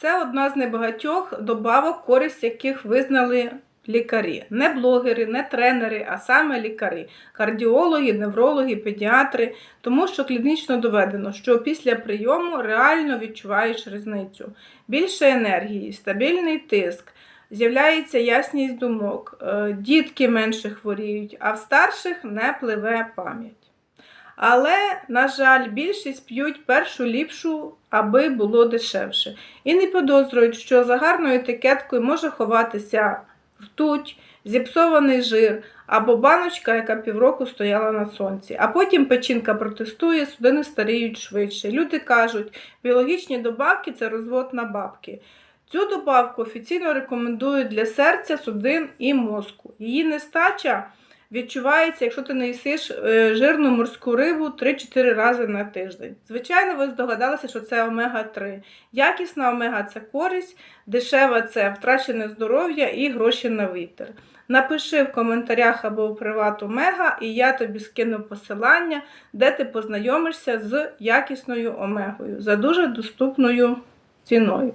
Це одна з небагатьох добавок, користь яких визнали лікарі. Не блогери, не тренери, а саме лікарі, кардіологи, неврологи, педіатри, тому що клінічно доведено, що після прийому реально відчуваєш різницю. Більше енергії, стабільний тиск, з'являється ясність думок, е, дітки менше хворіють, а в старших не пливе пам'ять. Але, на жаль, більшість п'ють першу ліпшу, аби було дешевше. І не підозрюють, що за гарною етикеткою може ховатися ртуть, зіпсований жир або баночка, яка півроку стояла на сонці. А потім печінка протестує, судини старіють швидше. Люди кажуть, біологічні добавки це розвод на бабки. Цю добавку офіційно рекомендують для серця, судин і мозку. Її нестача відчувається, якщо ти не їсиш е, жирну морську рибу 3-4 рази на тиждень. Звичайно, ви здогадалися, що це омега-3. Якісна омега це користь, дешева це втрачене здоров'я і гроші на вітер. Напиши в коментарях або у приват омега, і я тобі скину посилання, де ти познайомишся з якісною омегою за дуже доступною ціною.